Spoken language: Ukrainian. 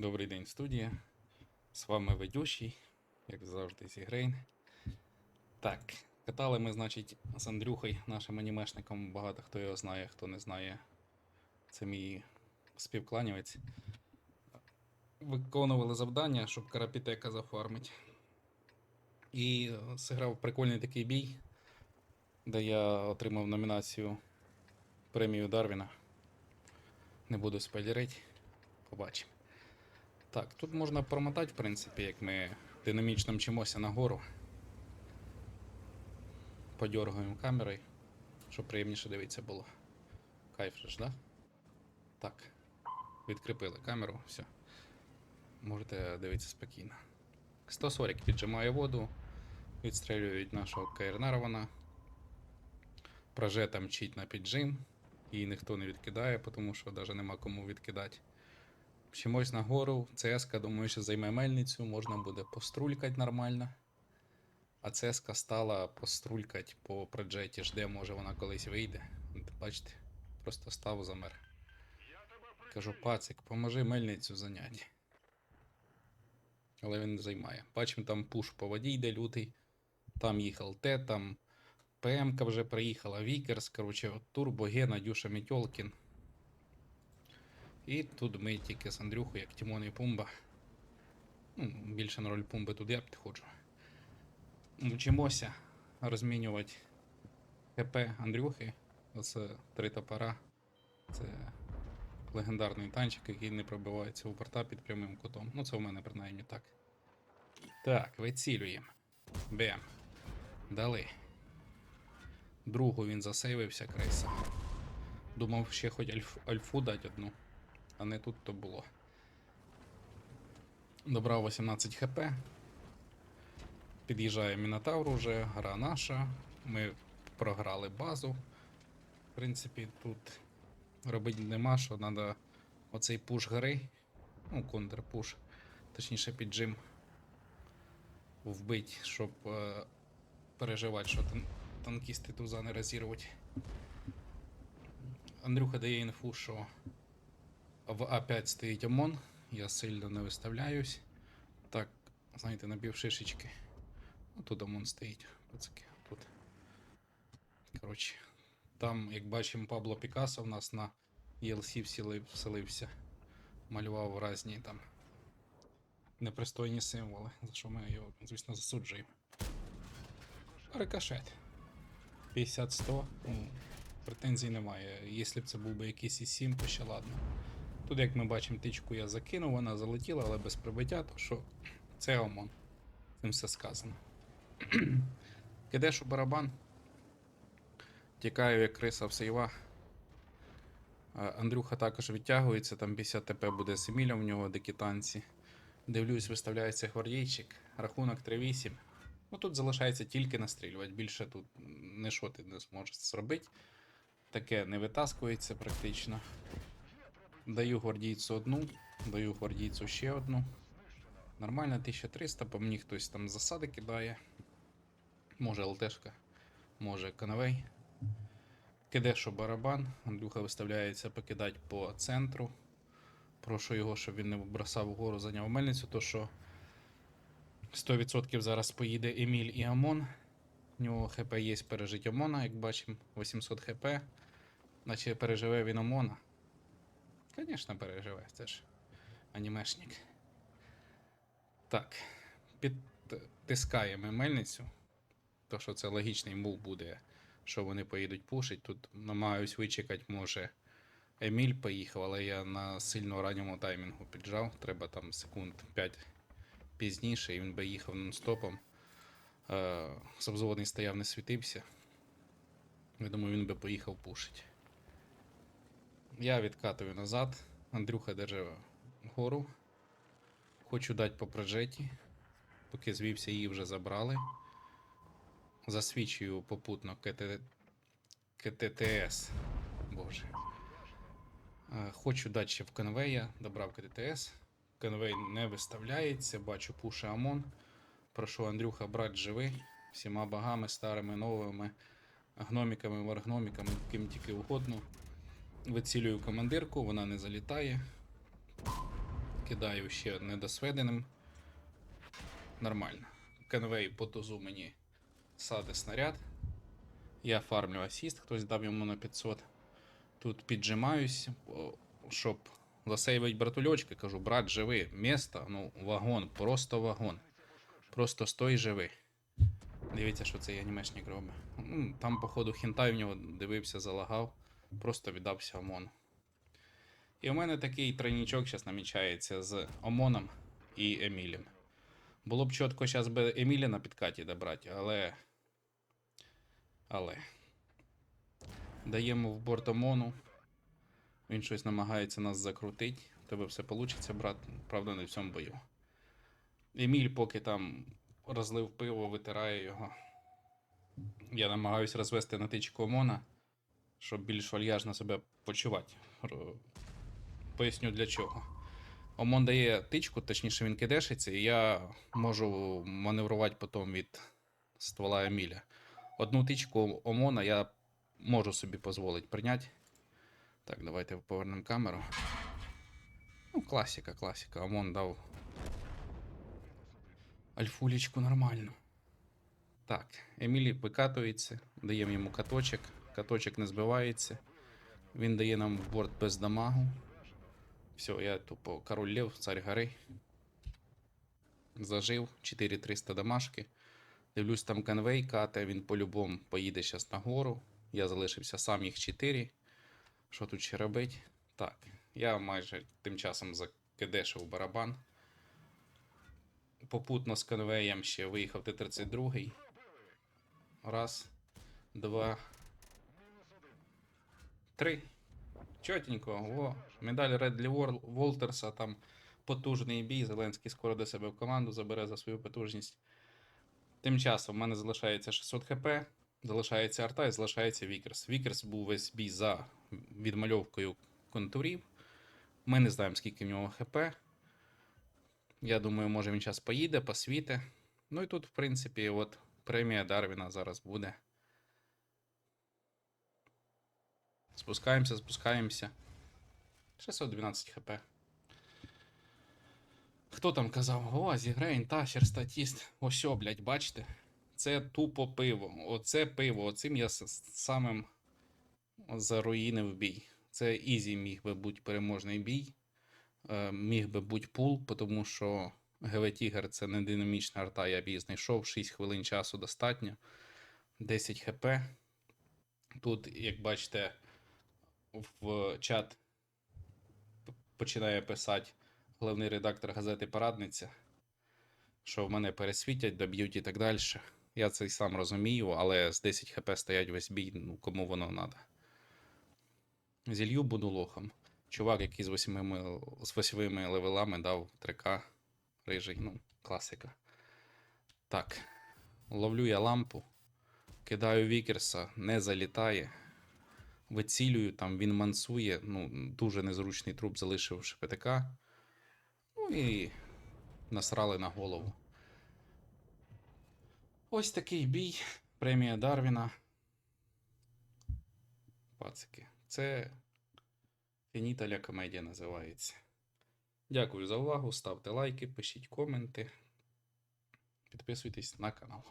Добрий день, студія. З вами ведущий, як завжди, Зігрейн. Так, катали ми, значить, з Андрюхою, нашим анімешником. Багато хто його знає, хто не знає. Це мій співкланівець. Виконували завдання, щоб карапітека зафармить. І зіграв прикольний такий бій, де я отримав номінацію премію Дарвіна. Не буду спойлерити. Побачимо. Так, тут можна промотати, в принципі, як ми динамічно мчимося нагору. Подьоргуємо камерою, щоб приємніше дивитися було. Кайф ж, да? Так. Відкріпили камеру, все. Можете дивитися спокійно. 140 піджимає воду, відстрілюють нашого КР-нарвана. Прожета мчить на піджим. Її ніхто не відкидає, тому що навіть нема кому відкидати. Чимось нагору, ЦСК, думаю, що займе мельницю, можна буде пострулькати нормально. А ЦСК стала пострулькати по проджеті, жде, може вона колись вийде. Бачите, просто став замер. Кажу, пацик, поможи мельницю зайняти. Але він не займає. Бачимо, там пуш по воді йде лютий. Там їхав Т, там ПМК вже приїхала, Вікерс, коротше, от Турбо, Гена, Дюша Мітьолкін. І тут ми тільки з Андрюхою, як Тімон і Пумба. Ну, більше на роль Пумби тут я підходжу. Вчимося розмінювати ХП Андрюхи. Оце три топора. Це легендарний танчик, який не пробивається у порта під прямим кутом. Ну, це у мене принаймні так. Так, вицілюємо. Бем. Дали. Другу він засейвився, криса. Думав, ще хоч альф, альфу дати одну, а не тут то було. Добрав 18 хп. Під'їжджає Мінотавр уже, гра наша. Ми програли базу. В принципі, тут робити нема, що треба оцей пуш гри, ну, контрпуш, точніше піджим вбити, щоб е, переживати, що тан- танкісти туза не розірвуть. Андрюха дає інфу, що в А5 стоїть ОМОН, я сильно не виставляюсь. Так, знаєте, набив шишечки. Ну, тут ОМОН стоїть, пацаки, тут. Коротше, там, як бачимо, Пабло Пікассо в нас на ELC вселився. Малював різні там непристойні символи, за що ми його, звісно, засуджуємо. Рикошет. 50-100. Ну, претензій немає. Якщо б це був би якийсь і 7, то ще ладно. Тут, як ми бачимо, тичку я закинув, вона залетіла, але без прибиття, то що це ОМОН. Цим все сказано. Кидеш у барабан. Тікаю, як криса в сейва. Андрюха також відтягується, там 50 ТП буде Семіля в нього декітанці. Дивлюсь, виставляється гвардійчик. Рахунок 3-8. Ну тут залишається тільки настрілювати. Більше тут не що ти не зможеш зробити. Таке не витаскується практично. Даю гвардійцю одну, даю гвардійцю ще одну. Нормально 1300, по мені хтось там засади кидає. Може ЛТшка, може конвей. Кидешу барабан, Андрюха виставляється покидати по центру. Прошу його, щоб він не бросав вгору, зайняв мельницю, то що 100% зараз поїде Еміль і Амон. У нього ХП є пережить Омона, як бачимо, 800 ХП. Наче переживе він Омона. Звісно, переживе, це ж анімешник. Так, підтискаємо мельницю. То, що це логічний мув буде, що вони поїдуть пушить. Тут намагаюсь вичекати, може. Еміль поїхав, але я на сильно ранньому таймінгу піджав. Треба там секунд 5 пізніше, і він би їхав нон-стопом. Е, Сабзводний стояв, не світився. Я думаю, він би поїхав пушить. Я відкатую назад. Андрюха держи гору. Хочу дати по проджеті. Поки звівся, її вже забрали. Засвічую попутно КТ... КТТС. Боже. Е, Хочу дати ще в конвея, добрав КТТС. Конвей не виставляється, бачу пуша ОМОН. Прошу Андрюха брати живий всіма багами, старими, новими, гноміками, варгноміками, ким тільки угодно. Вицілюю командирку, вона не залітає. кидаю ще недосведеним. Нормально. Конвей по тузу мені саде снаряд. Я фармлю асіст, хтось дав йому на 500. Тут піджимаюсь, щоб засейвить братульочки. Кажу, брат, живи, місто, ну, вагон, просто вагон. Просто стой живи. Дивіться, що цей анімешник робить. Там, походу, хінтай в нього дивився, залагав, просто віддався ОМОНу. І у мене такий тройнічок зараз намічається з ОМОНом і Емілем. Було б чітко зараз би Еміля на підкаті добрати, але. Але. Даємо в борт ОМОНу. Він щось намагається нас закрутити. У тебе все вийде, брат. Правда, не в цьому бою. Еміль, поки там розлив пиво, витирає його. Я намагаюся розвести на тичку ОМОНа, щоб більш вальяжно себе почувати. Поясню для чого. ОМОН дає тичку, точніше він кидешиться, і я можу маневрувати потім від ствола Еміля. Одну тичку ОМОНа я можу собі дозволити прийняти. Так, давайте повернемо камеру. Ну, класика, класика. ОМОН дав альфулечку нормально. Так, Емілі викатується, даємо йому каточок. Каточок не збивається. Він дає нам в борт без дамагу. Все, я тупо король Лев, царь гори. Зажив 4300 дамашки. Дивлюсь, там конвей кате, він по-любому поїде зараз нагору. Я залишився сам їх 4. Що тут ще робить? Так, я майже тим часом закидешив барабан. Попутно з конвеєм ще виїхав Т-32. Раз, два, три. Чотенько, о, медаль Редлі Волтерса, там потужний бій. Зеленський скоро до себе в команду забере за свою потужність. Тим часом в мене залишається 600 хп, залишається арта і залишається Вікерс. Вікерс був весь бій за відмальовкою контурів. Ми не знаємо, скільки в нього хп. Я думаю, може він зараз поїде, посвіте. Ну і тут, в принципі, от премія Дарвіна зараз буде. Спускаємося, спускаємося. 612 хп. Хто там казав? О, Зігрейн, Тащер, статіст. Ось, блядь, бачите? Це тупо пиво. Оце пиво. Оцим я самим заруїнив бій. Це ізі міг би бути переможний бій. Е, міг би бути пул, тому що ГВ Тігр це не динамічна арта, я б її знайшов. 6 хвилин часу достатньо. 10 хп. Тут, як бачите, в чат починає писати головний редактор газети Парадниця, що в мене пересвітять, доб'ють і так далі. Я це й сам розумію, але з 10 хп стоять весь бій, ну кому воно треба. Зілью буду лохом. Чувак, який з восьмими, з восьмими левелами дав 3К рижий, ну, класика. Так. Ловлю я лампу, кидаю Вікерса, не залітає. Вицілюю, там він мансує. Ну, дуже незручний труп залишив ШПТК. Ну і насрали на голову. Ось такий бій. Премія Дарвіна. Пацики. Це Фініталя комедія називається. Дякую за увагу. Ставте лайки, пишіть коменти. Підписуйтесь на канал.